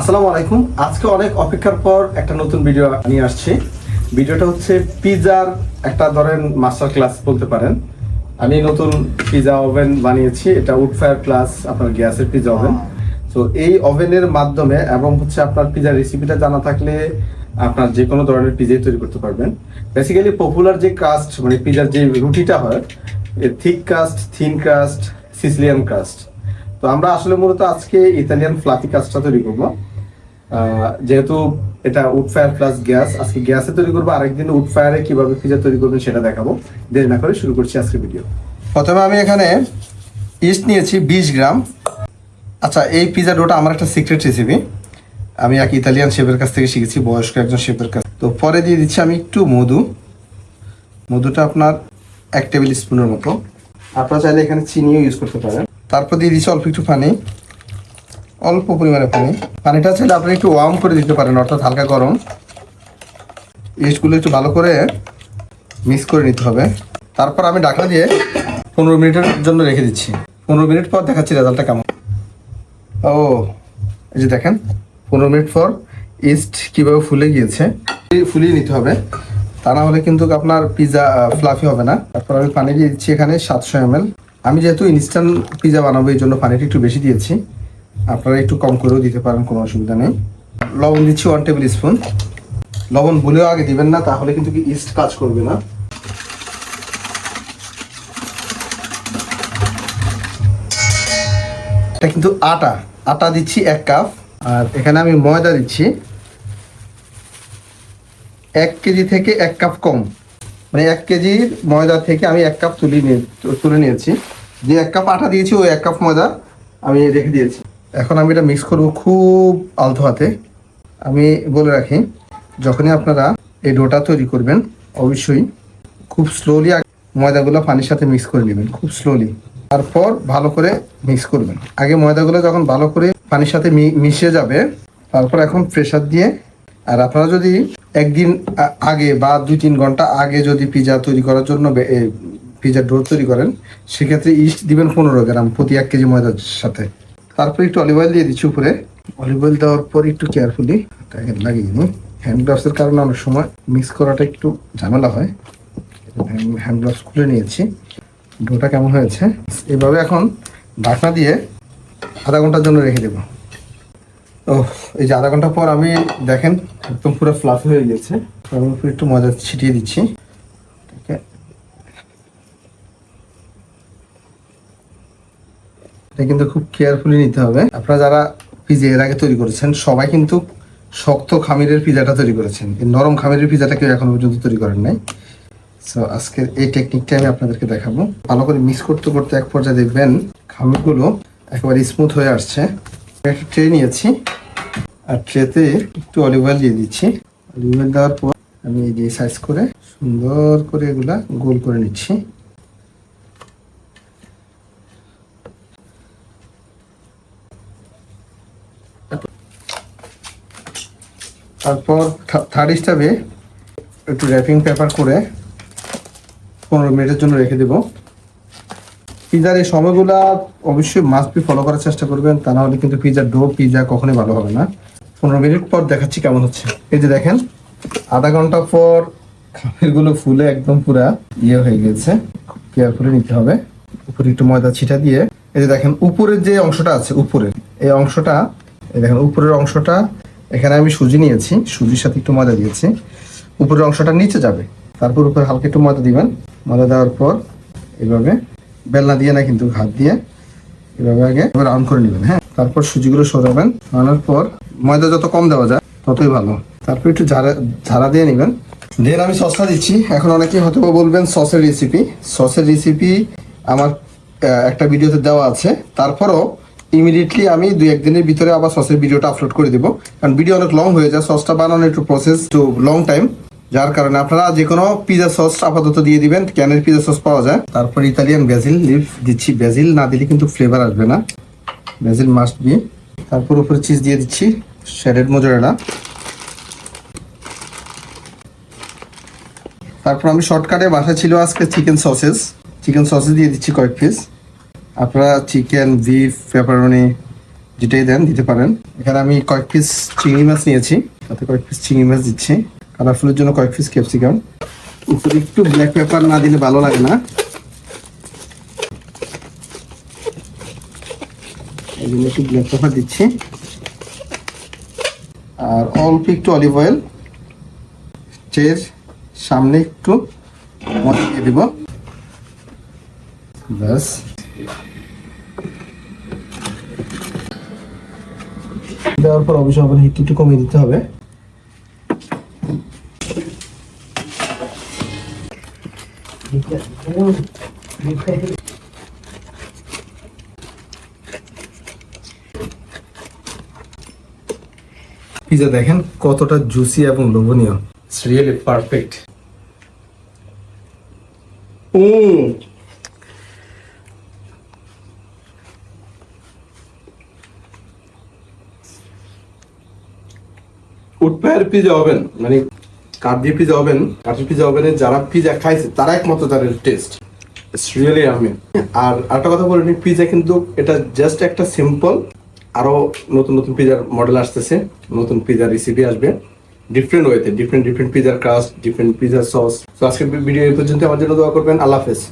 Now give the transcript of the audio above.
আসসালামু আলাইকুম। আজকে অনেক অপেক্ষার পর একটা নতুন ভিডিও নিয়ে আসছি। ভিডিওটা হচ্ছে পিজার একটা ধরেন মাস্টার ক্লাস বলতে পারেন। আমি নতুন পিজা ওভেন বানিয়েছি। এটা উড ফায়ার প্লাস আপনার গ্যাসের পিজা ওভেন তো এই ওভেনের মাধ্যমে এবং হচ্ছে আপনার পিজার রেসিপিটা জানা থাকলে আপনার যে কোনো ধরনের পিজাই তৈরি করতে পারবেন। বেসিক্যালি পপুলার যে কাস্ট মানে পিজার যে রুটিটা হয় thick crust thin crust Sicilian crust তো আমরা আসলে মূলত আজকে ইতালিয়ান ফ্লাফি কাস্টটা তৈরি করব। যেহেতু এটা উড ফায়ার প্লাস গ্যাস আজকে গ্যাসে তৈরি করব, আরেকদিন উড ফায়ারে কীভাবে পিজা তৈরি করবেন সেটা দেখাবো। দেরি না করে শুরু করছি আজকে ভিডিও প্রথমে আমি এখানে ইস্ট নিয়েছি বিশ গ্রাম। আচ্ছা এই পিজা ডোটা আমার একটা সিক্রেট রেসিপি আমি এক ইতালিয়ান শেফের কাছ থেকে শিখেছি, বয়স্ক একজন শেফের কাছ। তো পরে দিয়ে দিচ্ছি আমি একটু মধু। মধুটা আপনার এক টেবিল স্পুনের মতো। আপনারা চাইলে এখানে চিনিও ইউজ করতে পারেন। তারপর দিয়ে দিচ্ছি অল্প একটু পানি অল্প পরিমাণে পানি। পানিটা চাইলে আপনি একটু ওয়ার্ম করে দিতে পারেন, অর্থাৎ হালকা গরম। ইস্টগুলো একটু ভালো করে মিক্স করে নিতে হবে। তারপর আমি ঢাকনা দিয়ে পনেরো মিনিটের জন্য রেখে দিচ্ছি। পনেরো মিনিট পর দেখাচ্ছি রেজাল্টটা কেমন। ও, এই যে দেখেন, পনেরো মিনিট পর ইস্ট কীভাবে ফুলে গিয়েছে, ফুলিয়ে নিতে হবে। তা না হলে কিন্তু আপনার পিজা ফ্লাফি হবে না। তারপর আমি পানি দিয়ে দিচ্ছি এখানে সাতশো এম আমি যেহেতু ইনস্ট্যান্ট পিজা বানাবো, এই জন্য পানিটা একটু বেশি দিয়েছি। আপনারা একটু কম করেও দিতে পারেন, কোনো অসুবিধা নেই। লবণ দিচ্ছি ওয়ান টেবিল স্পুন লবণ বলেও আগে দিবেন না, তাহলে কিন্তু কি ইস্ট কাজ করবে না। এটা কিন্তু আটা। আটা দিচ্ছি এক কাপ আর এখানে আমি ময়দা দিচ্ছি। এক কেজি থেকে এক কাপ কম। মানে এক কেজির ময়দা থেকে আমি এক কাপ তুলে নিয়ে তুলে নিয়েছি। যে এক কাপ আটা দিয়েছি, ওই এক কাপ ময়দা আমি রেখে দিয়েছি। এখন আমি এটা মিক্স করব খুব আলতো হাতে। আমি বলে রাখি, যখনই আপনারা এই ডোটা তৈরি করবেন, অবশ্যই খুব স্লোলি ময়দাগুলো পানির সাথে মিক্স করে নেবেন, খুব স্লোলি তারপর ভালো করে মিক্স করবেন। আগে ময়দাগুলো যখন ভালো করে পানির সাথে মিশে যাবে, তারপর এখন প্রেশার দিয়ে, আর আপনারা যদি একদিন আগে বা দুই তিন ঘণ্টা আগে যদি পিজা তৈরি করার জন্য পিজার ডো তৈরি করেন, সেক্ষেত্রে ইস্ট দিবেন পনেরো গ্রাম প্রতি এক কেজি ময়দার সাথে। তারপর একটু অলিভ অয়েল দিয়ে দিচ্ছি উপরে। অলিভ অয়েল দেওয়ার পর একটু কেয়ারফুলি লাগিয়ে নিই। হ্যান্ড গ্লাভসের কারণে অনেক সময় মিক্স করাটা একটু ঝামেলা হয়। হ্যান্ড গ্লাভস খুলে নিয়েছি। ডোটা কেমন হয়েছে? এভাবে এখন ঢাকনা দিয়ে আধা ঘণ্টার জন্য রেখে দেবো। ও এই যে আধা ঘণ্টা পর আমি দেখেন একদম পুরো ফ্লাফি হয়ে গেছে। একটু ময়দা ছিটিয়ে দিচ্ছি ঠিক আছে এটা কিন্তু খুব কেয়ারফুলি নিতে হবে। আপনারা যারা পিজা এর আগে তৈরি করেছেন, সবাই কিন্তু শক্ত খামিরের পিজাটা তৈরি করেছেন। এই নরম খামিরের পিজাটা কেউ এখনও পর্যন্ত তৈরি করেন নাই। সো আজকের এই টেকনিকটা আমি আপনাদেরকে দেখাবো। ভালো করে মিক্স করতে করতে এক পর্যায়ে দেখবেন খামিরগুলো একেবারে স্মুথ হয়ে আসছে। একটা ট্রে নিয়েছি। আর ট্রেতে একটু অলিভ অয়েল দিয়ে দিচ্ছি। অলিভ অয়েল দেওয়ার পর আমি এই যে সাইজ করে সুন্দর করে এগুলা গোল করে নিচ্ছি। তারপর থার্ড স্টাবে একটু র্যাপিং পেপার করে পনেরো মিনিটের জন্য রেখে দেব। পিজার এই সময়গুলা অবশ্যই মাস্ট বি ফলো করার চেষ্টা করবেন, তা না হলে কিন্তু পিজার ডো পিজা কখনোই ভালো হবে না। পনেরো মিনিট পর দেখাচ্ছি কেমন হচ্ছে। এই যে দেখেন, আধা ঘণ্টা পর খামিরগুলো ফুলে একদম পুরা ইয়ে হয়ে গেছে। কেয়ারফুলি নিতে হবে। উপরে একটু ময়দা ছিটা দিয়ে, এই যে দেখেন, উপরের যে অংশটা আছে, উপরে, এই অংশটা, এই দেখেন, উপরের অংশটা এখানে আমি সুজি নিয়েছি। সুজির সাথে একটু ময়দা দিয়েছি। উপরের অংশটা নিচে যাবে। তারপর উপরে হালকা একটু ময়দা দিবেন। ময়দা দেওয়ার পর এভাবে বেলনা দিয়ে না কিন্তু হাত দিয়ে এভাবে আগে রাউন্ড করে নেবেন হ্যাঁ? তারপর সুজিগুলো সরাবেন। সরানোর পর ময়দা যত কম দেওয়া যায়, ততই ভালো। তারপর একটু ঝাড়া ঝাড়া দিয়ে নেবেন। দেন আমি সসটা দিচ্ছি। এখন অনেকে হয়তো বলবেন সসের রেসিপি সসের রেসিপি আমার একটা ভিডিওতে দেওয়া আছে। তারপরও ইমিডিয়েটলি আমি দুই একদিনের ভিতরে আবার সসের ভিডিওটা আপলোড করে দিব। কারণ ভিডিও অনেক লং হয়ে যায় সসটা বানানো একটু প্রসেস টু লং টাইম যার কারণে আপনারা যে কোনো পিজা সস আপাতত দিয়ে দিবেন ক্যানের পিজা সস পাওয়া যায়। তারপর ইতালিয়ান ব্যাজিল লিভ দিচ্ছি। ব্যাজিল না দিলে কিন্তু ফ্লেভার আসবে না। ব্যাজিল মাস্ট বি তারপর উপরে চিজ দিয়ে দিচ্ছি শ্যাডেড মোজারেলা তারপর আমি শর্টকাটে বাসা ছিল আজকে চিকেন সসেস চিকেন সসেস দিয়ে দিচ্ছি কয়েক পিস আপনারা চিকেন বিফ পেপারনি যেটাই দেন দিতে পারেন। এখানে আমি কয়েক পিস চিংড়ি মাছ নিয়েছি। তাতে কয়েক পিস চিংড়ি মাছ দিচ্ছি। কালারফুলের জন্য কয়েক পিস ক্যাপসিকাম উপরে একটু ব্ল্যাক পেপার না দিলে ভালো লাগে না। এই জন্য একটু ব্ল্যাক পেপার দিচ্ছি। আর অল্প একটু অলিভ অয়েল চের সামনে একটু মশলা দিয়ে দিব। ব্যাস। দেওয়ার পর অবশ্যই আবার হিট একটু কমিয়ে দিতে হবে। পিজা দেখেন কতটা জুসি এবং লোভনীয়। ইটস রিয়েলি পারফেক্ট উঠপায়ের পিজা হবেন মানে কাঠ দিয়ে পিজা হবেন কাঠের পিজা ওভেনে যারা পিজা খাইছে, তারা একমাত্র তাদের টেস্ট ইটস রিয়েলি আমি আর একটা কথা বলে নি, পিজা কিন্তু এটা জাস্ট একটা সিম্পল আরও নতুন নতুন পিজার মডেল আসতেছে, নতুন পিজার রেসিপি আসবে। ডিফারেন্ট ওয়েতে ডিফারেন্ট ডিফারেন্ট পিজার ক্রাস্ট ডিফারেন্ট পিজার সস তো আজকের ভিডিও এই পর্যন্ত আমার জন্য দোয়া করবেন, আল্লাহ হাফেজ।